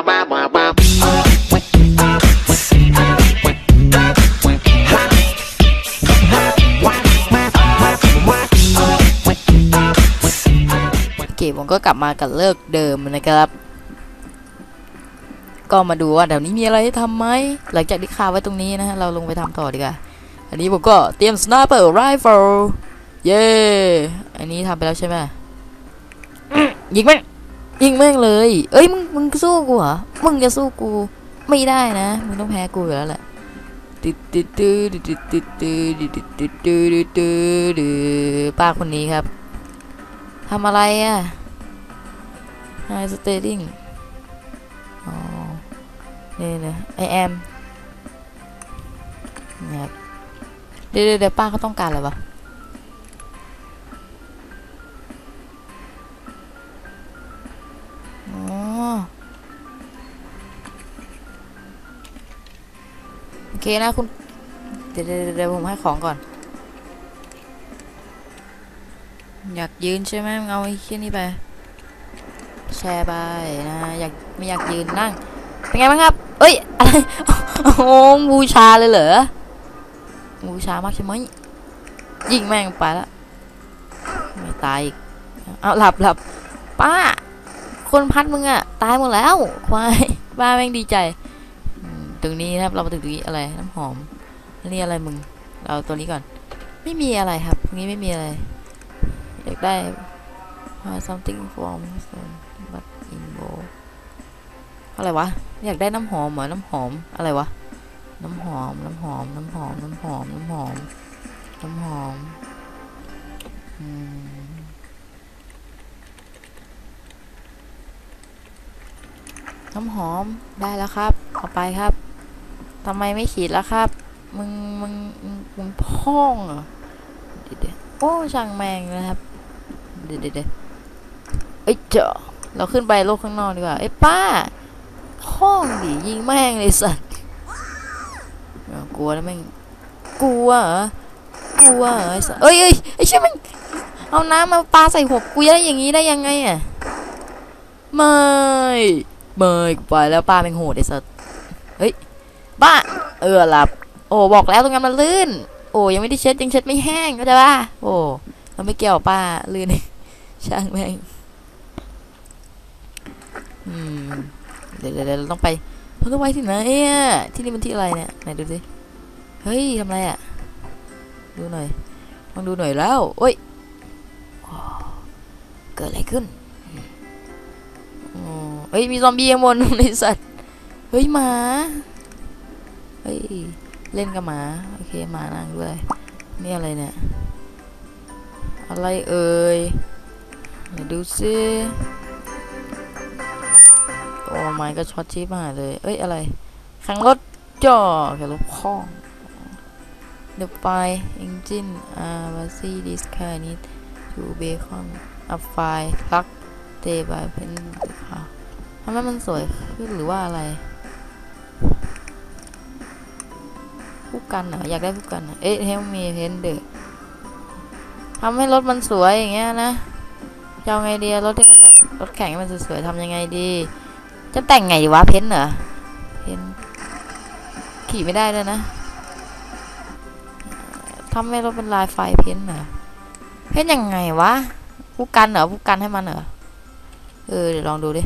โอเคผมก็กลับมากับเลิกเดิมนะครับ ก็มาดูว่าแถวนี้มีอะไรให้ทำไหม หลังจากที่คาไว้ตรงนี้นะฮะ เราลงไปทำต่อดีกว่า อันนี้ผมก็เตรียมสไนเปอร์ไรเฟิลเย้ อันนี้ทำไปแล้วใช่ไหมยิงแม่ง ยิงแม่งเลย เอ้ยมึงมึงสู้กูเหรอ มึงจะสู้กูไม่ได้นะ มึงต้องแพ้กูอยู่แล้วแหละติดติดตือติดติดติดตือติดติดตือตือป้าคนนี้ครับทำอะไรอะไฮสเตดิ้งอ๋อนี่นะไอแอมนะครับเดี๋ยวเดี๋ยวป้าเขาต้องการอะไรวะ นะคุณ เดี๋ยวเดี๋ยวผมให้ของก่อน อยากยืนใช่ไหมเอาไอ้เชี่ยนี่ไป แชร์ไปนะ อยากไม่อยากยืนนั่ง เป็นไงบ้างครับ เอ้ย อะไร โอ้โหบูชาเลยเหรอ บูชามากใช่ไหมยิงแม่งไปแล้ว ไม่ตายอีก เอาหลับหลับป้า คนพัดมึงอะตายหมดแล้ว ควาย ป้าแม่งดีใจ ตรงนี้นะครับ เรามาถึงตรงนี้อะไรน้ำหอมนี่อะไรมึง เราตัวนี้ก่อน ไม่มีอะไรครับตรงนี้ไม่มีอะไรอยากได้ uh, something from but in b o อะไรวะ อยากได้น้ำหอมเหรอน้ำหอมอะไรวะ น้ำหอม น้ำหอม น้ำหอม น้ำหอม น้ำหอม น้ำหอมอืมน้ำหอมได้แล้วครับ เอาไปครับ ทำไมไม่ฉีดแล้วครับ มึง มึง มึงพ่องเหรอเดี๋ยวเดี๋ยวโอ้ช่างแมงนะครับ เดี๋ยวเดี๋ยวเดี๋ยวเอ้ยเจาะเราขึ้นไปโลกข้างนอกดีกว่า เอ้ยป้าพ่องดิยิงแม่งเลยสัตว์กลัวแล้วแม่ง กลัวเหรอ กลัวเหรอไอ้สัตว์เอ้ยเอ้ยไอ้เชี่ยมันเอาน้ำมาปาใส่หัวกูได้อย่างนี้ได้ยังไงอะไม่เมยกูไปแล้วป้าเป็นโหดไอ้สัสเฮ้ย ป้า เออหลับ โอ้บอกแล้วตรงนั้นมันลื่น โอ้ยังไม่ได้เช็ดยังเช็ดไม่แห้งก็ได้ป่ะโอ้เราไม่เกี่ยวป้าลื่นช่างแม่งอืมเดี๋ยวเดี๋ยวเราต้องไปเราต้องไปที่ไหนอะที่นี่มันที่อะไรเนี่ยไหนดูสิเฮ้ยทำอะไรอะดูหน่อยลองดูหน่อยแล้วโอ้ยเกิดอะไรขึ้นอ๋อเฮ้ยมีซอมบี้ข้างบนในสัตว์เฮ้ยหมา ฮ้ย เล่นกับหมา โอเคหมานั่งด้วย นี่อะไรเนี่ย อะไรเอ่ยดูซิโอ้ไม่ก็ช็อตชิปมาเลย เอ้ย อะไรขังรถจ่อแค่รถพ่องเดี๋ยวไป engine อ่า v a s i this car need to bacon up file plug เตะไปเป็นค่ะทำให้มันสวยขึ้นหรือว่าอะไร ผู้กันเหรออยากได้ผู้กันเอ๊ะเฮลมีเฮนเดอร์ทำให้รถมันสวยอย่างเงี้ยนะจะเอาไงดีรถที่มันแบบรถแข่งให้มันสวยๆทำยังไงดี จะแต่งไงดีวะเพ้นเหรอเพ้นขี่ไม่ได้เลยนะทำให้รถเป็นลายไฟเพ้นเหรอเพ้นยังไงวะผู้กันเหรอผู้กันให้มันเหรอเออเดี๋ยวลองดูดิ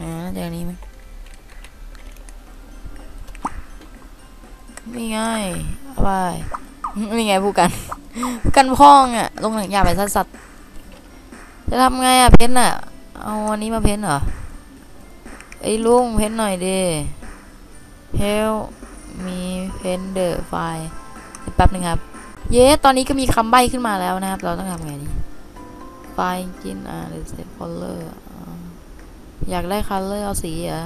อ่าน่าจอนี้ไหม นี่ไงเอาไปนี่ไงผู้กันผู้กันพ้องอะลงหนังยาไปสัตว์สัตว์จะทำไงอะเพ้นอะ เอาอันนี้มาเพ้นเหรอไอ้ลุงเพ้นหน่อยดิ help มีเพ้นเดอร์ไฟล์แป๊บนึงครับ เย้ ตอนนี้ก็มีคำใบ้ขึ้นมาแล้วนะครับ เราต้องทำไงดีไฟกินอ่าหรือเซตคอลเลอร์อยากได้คัลเลอร์เอาสีอะ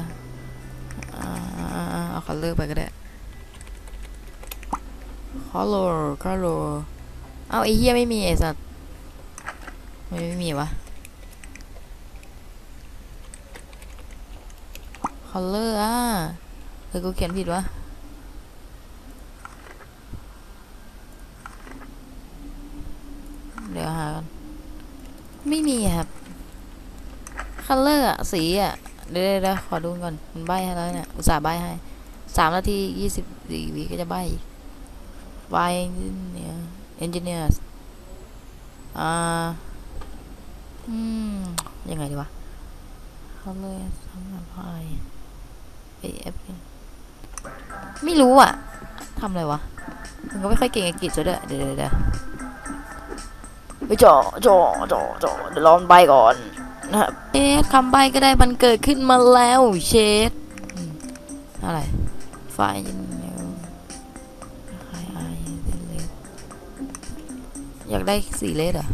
เอาคัลเลอร์ไปก็ได้ คัลเลอร์คัลเลอร์เอาไอ้เหี้ยไม่มีไอ้สัตว์ไม่ไม่มีวะคัลเลอร์อะเออกูเขียนผิดวะเดี๋ยวหากันไม่มีครับคัล color อะสีอะเดี๋ยวเดี๋ยวเดี๋ยวขอดูก่อนมันใบให้แล้วเนี่ย อุตส่าห์ใบให้สามนาทียี่สิบสี่วิก็จะใบอีก y engineer engineers อ่าอืม ยังไงดีวะ color สำหรับ y af ไม่รู้อะทำอะไรวะมันก็ไม่ค่อยเก่งอังกฤษซะด้วยเดี๋ยวเดี๋ยวเดี๋ยวไปจ่อจ่อจ่อจ่อเดี๋ยวรอมันใบก่อนนะครับเอ๊ะคำใบก็ได้มันเกิดขึ้นมาแล้วเชดอะไรไฟ อยากได้สีเลดเหรอ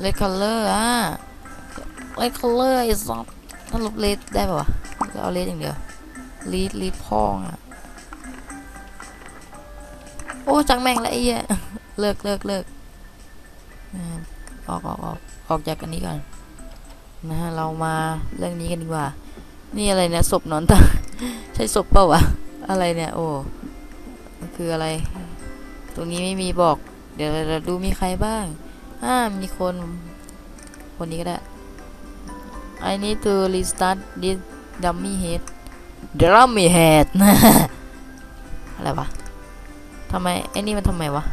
เลดคัลเลอร์อะเลดคัลเลอร์ไอ้สัสถ้าลบเลดได้ป่าวะจะเอาเลดอย่างเดียวลีดลีดพองอะ โอ้จังแม่งละไอ้เหี้ยเลิกเลิกเลิกออกออกออกออกจากอันนี้ก่อนนะฮะเรามาเรื่องนี้กันดีกว่า นี่อะไรเนี่ยศพนอนตาใช่ศพเปล่าวะอะไรเนี่ย โอ้ มันคืออะไร ตรงนี้ไม่มีบอก เดี๋ยวเราดูมีใครบ้างอ่ามีคน คนนี้ก็ได้ I need to restart this dummy head dummy head อะไรวะทำไมไอ้นี่มันทำไมวะ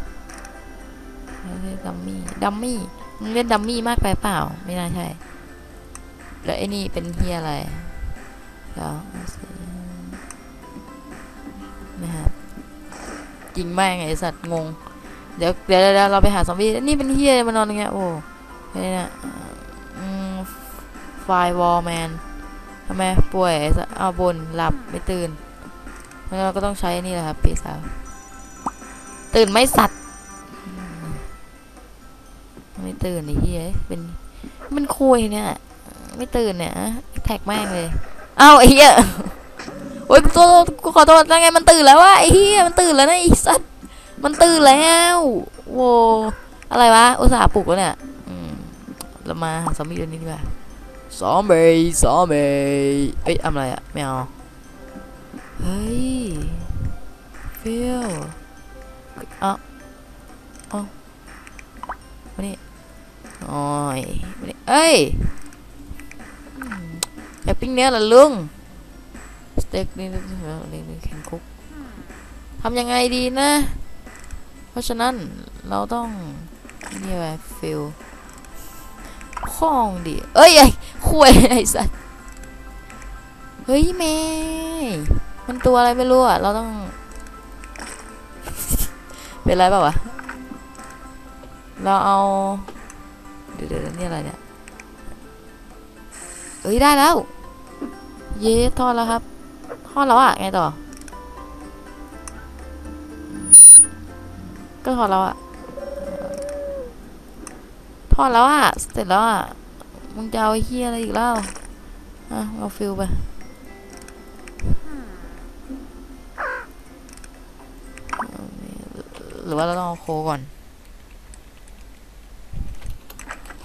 ดัมมี่ดัมมี่มึงเล่นดัมมี่มากไปเปล่า ไม่น่าใช่ แล้วไอ้นี่เป็นเฮียอะไรเดี๋ยวนะครับ จริงแม่งไอสัตว์งงเดี๋ยวเดี๋ยวเดี๋ยวเราไปหาซอมบี้นี่เป็นเฮียมานอนอย่างเงี้ยโอ้ไอ้เนี่ยอืมไฟวอลแมนทำไมป่วยไอสัตว์เอาบนหลับไม่ตื่นแล้วเราก็ต้องใช้นี่แหละครับปีศาจตื่นไหม่สัตว์ไม่ตื่นไอ้เหี้ยเป็นมันคุยเนี่ย ไม่ตื่นเนี่ยแท็กแม่งเลย เอ้าไอ้เหี้ย ตัวกูขอโทษแล้วไงมันตื่นแล้ววะไอ้เหี้ยมันตื่นแล้วนะไอ้สัตว์มันตื่นแล้วโว้อะไรวะอุตส่าห์ปลุกแล้วเนี่ยอืมเรามาซอมบี้ตัวนี้ดีกว่าซอมบี้ซอมบี้เอ้ยทำอะไรอะไม่เอาเฮ้ยฟิลเอาเอามานี่โอ้ยมานี่เอ้ยอยากปิ้งเนื้อเหรอลุง เต็กนี่นี่นี่แข็งคุกทำยังไงดีนะ เพราะฉะนั้นเราต้องนี่ไงฟิลข้องดิ เอ้ยไอ้คุยไอ้สัสเฮ้ยเมย์มันตัวอะไรไม่รู้อะ เราต้อง เป็นไรเปล่าวะ เราเอา เดี๋ยวเดี๋ยวนี่อะไรเนี่ย เอ้ยได้แล้ว เย้ทอดแล้วครับ ทอดแล้วอะไงต่อ ก็ทอดแล้วอะทอดแล้วอะเสร็จแล้วอะมึงจะเอาไอ้เฮียอะไรอีกแล้วอะเอาฟิลไปหรือว่าเราต้องเอาโคก่อน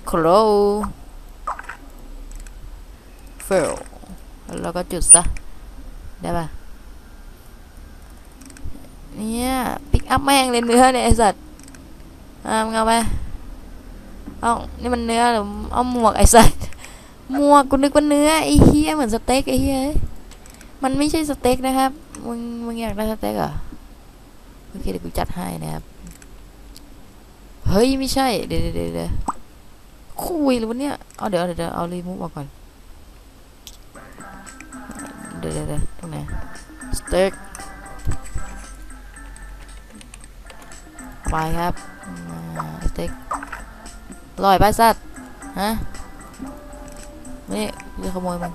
โคลเฟลแล้วก็จุดซะ ได้ปะเนี่ยปิกอัพแม่งเลยเนื้อเนี่ยไอสัตว์อ่ามึงเอาไปเอานี่มันเนื้อหรือเอาหมวกไอสัตว์หมวกกูนึกว่าเนื้อไอเฮียเหมือนสเต็กไอเฮียมันไม่ใช่สเต็กนะครับมึงมึงอยากได้สเต็กเหรอโอเคเดี๋ยวกูจัดให้นะครับเฮ้ยไม่ใช่เดี๋ยวเดี๋ยวเดี๋ยวคุยหรือวะเนี่ยเอาเดี๋ยวเดี๋ยวเอารีมูฟออกก่อนเดี๋ยวเดี๋ยว เต็กไปครับสเต็กลอยไปสัตว์ฮะนี่จะขโมยมึง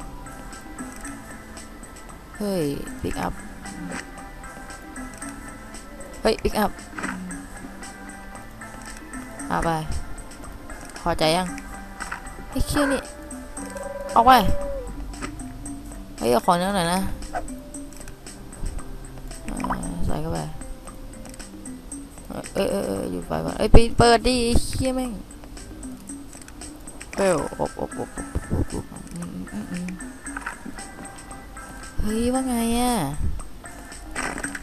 เฮ้ยปิกอัพ เฮ้ยปิกอัพเอาไปพอใจยังไอ้เคี้ยนี่ ออกไป เฮ้ยเอาของเนื้อหน่อยนะ เข้าไปเอ้ยเอ้ยเอ้ยหยุดไฟก่อนเอ้ยปิดเปิดดิเคี้ยแม่งเปลวอบอบอบอบอบอบอืมอืมอืมเฮ้ยว่าไงอะ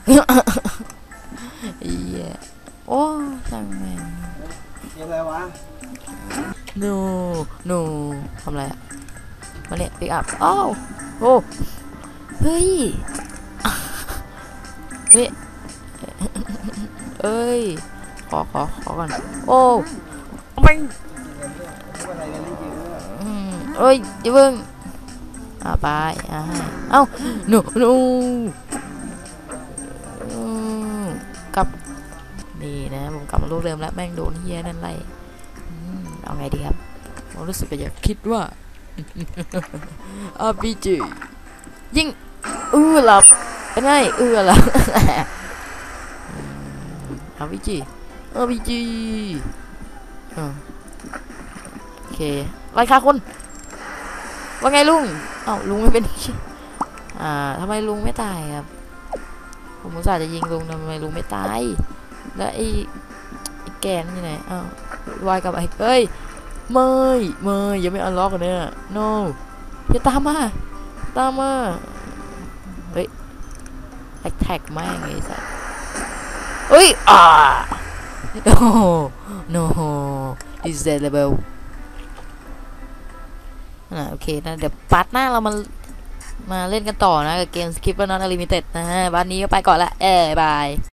เหี้ยโอ้ช่างแม่งเกมอะไรวะ no no ทำอะไรอะมาเนี่ยปิกอัพอ้าวโอ้เฮ้ยเฮ้ย เอ้ย ขอขอขอก่อน โอ้ไม่อืมเอ้ยอย่าเพิ่งอ่าไปอ่าให้เอ้า no no อืมกลับ นี่นะ ผมกลับมาลูกเดิมแล้ว แม่งโดนเฮียนั่นไล่อืมเอาไงดีครับผมรู้สึกอยากคิดว่า RPG ยิงเออหลับเป็นไงเออหลับ RPG RPG อ่าโอเคไล่ฆ่าคน ว่าไงลุงเอ้าลุงไม่เป็นอ่าทำไมลุงไม่ตายครับ ผมอุตส่าห์จะยิงลุงทำไมลุงไม่ตาย แล้วไอ้ไอ้แกนนอยู่ไหนอ้าววายกับไอ้เอ้ยไม่ไม่ยังไม่อันล็อกกันเนี่ย no อย่าตามมา ตามมา เฮ้ยแท็กแท็กแม่งไอ้สัส เฮ้ยอ่า no no is that level อ่าโอเคนะเดี๋ยวปาร์ทหน้าเรามามาเล่นกันต่อนะ กับเกม Skipper Not Unlimited นะฮะวันนี้ก็ไปก่อนละ เอ้ยบาย